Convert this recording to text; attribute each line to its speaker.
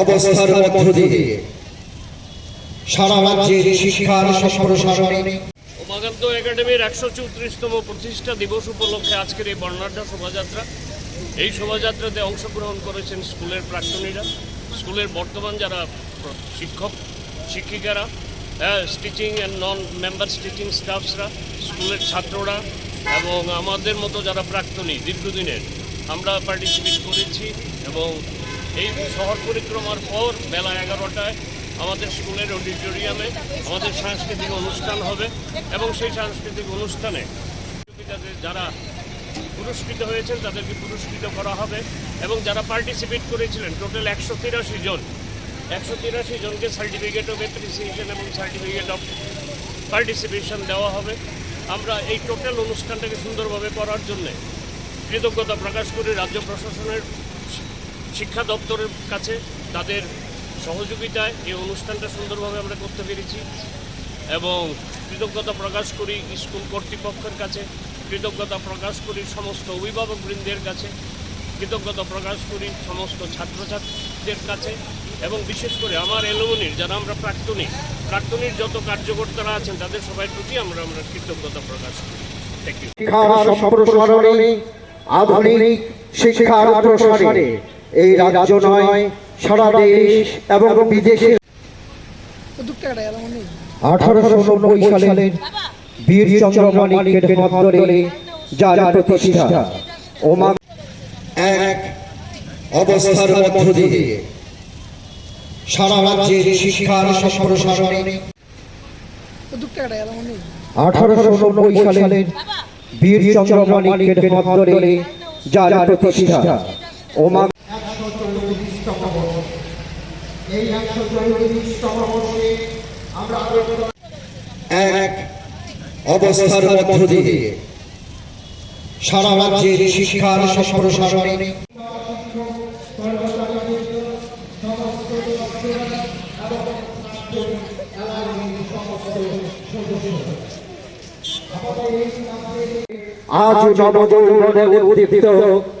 Speaker 1: অবস্থার মধ্য দিয়ে সারা রাজ্যের শিক্ষার সম্প্রসারণে
Speaker 2: উমাকান্ত একাডেমির একশো চৌত্রিশতম প্রতিষ্ঠা দিবস উপলক্ষে আজকের এই বর্ণাঢ্য শোভাযাত্রা। এই শোভাযাত্রাতে অংশগ্রহণ করেছেন স্কুলের প্রাক্তনীরা, স্কুলের বর্তমান যারা শিক্ষক, শিক্ষিকারা teaching and non member teaching স্টাফসরা, স্কুলের ছাত্ররা এবং আমাদের মতো যারা প্রাক্তনী, দীর্ঘদিনের, আমরা পার্টিসিপেট করেছি এবং এই শহর পরিক্রমার পর বেলা এগারোটায় আমাদের স্কুলের অডিটোরিয়ামে আমাদের সাংস্কৃতিক অনুষ্ঠান হবে এবং সেই সাংস্কৃতিক অনুষ্ঠানে যারা পুরস্কৃত হয়েছেন তাদেরকে পুরস্কৃত করা হবে এবং যারা পার্টিসিপেট করেছিলেন টোটাল একশো তিরাশি জন, একশো তিরাশি জনকে সার্টিফিকেট অফ অ্যাপ্রিসিয়েশন এবং সার্টিফিকেট অফ পার্টিসিপেশন দেওয়া হবে। আমরা এই টোটাল অনুষ্ঠানটাকে সুন্দরভাবে করার জন্যে কৃতজ্ঞতা প্রকাশ করি রাজ্য প্রশাসনের শিক্ষা দপ্তরের কাছে তাদের সহযোগিতায় এই অনুষ্ঠানটা সুন্দরভাবে আমরা করতে পেরেছি এবং কৃতজ্ঞতা প্রকাশ করি স্কুল কর্তৃপক্ষের কাছে, কৃতজ্ঞতা প্রকাশ করি সমস্ত অভিভাবকবৃন্দের কাছে, কৃতজ্ঞতা প্রকাশ করি সমস্ত ছাত্রছাত্রীদের কাছে এবং বিশেষ করে আমার এলোমনির, যারা আমরা প্রাক্তনী প্রাক্তনীর যত কার্যকর্তারা আছেন তাদের সবাই প্রতি আমরা আমরা কৃতজ্ঞতা প্রকাশ করি। থ্যাংক ইউ
Speaker 1: আধুনিক প্রসারে। এই রাজ্য নয়, সারা দেশ এবং বিদেশে আঠারোশো সালের বীর চন্দ্র মানিকের হাত ধরে যার প্রতিষ্ঠা ওমা এক অবস্থার মধ্য দিয়ে। সারা রাজ্যের শিক্ষার সম্প্রসারণে আঠারোশো সালের বীর চন্দ্র মানিকের হাত ধরে যার প্রতিষ্ঠা ওমা এই একশো চল্লিশতম বর্ষে আমরা এক অবস্থার মধ্য দিয়ে সারা রাজ্যের শিক্ষার সম্প্রসারণে আজ নবযৌবনে উদ্দীপ্ত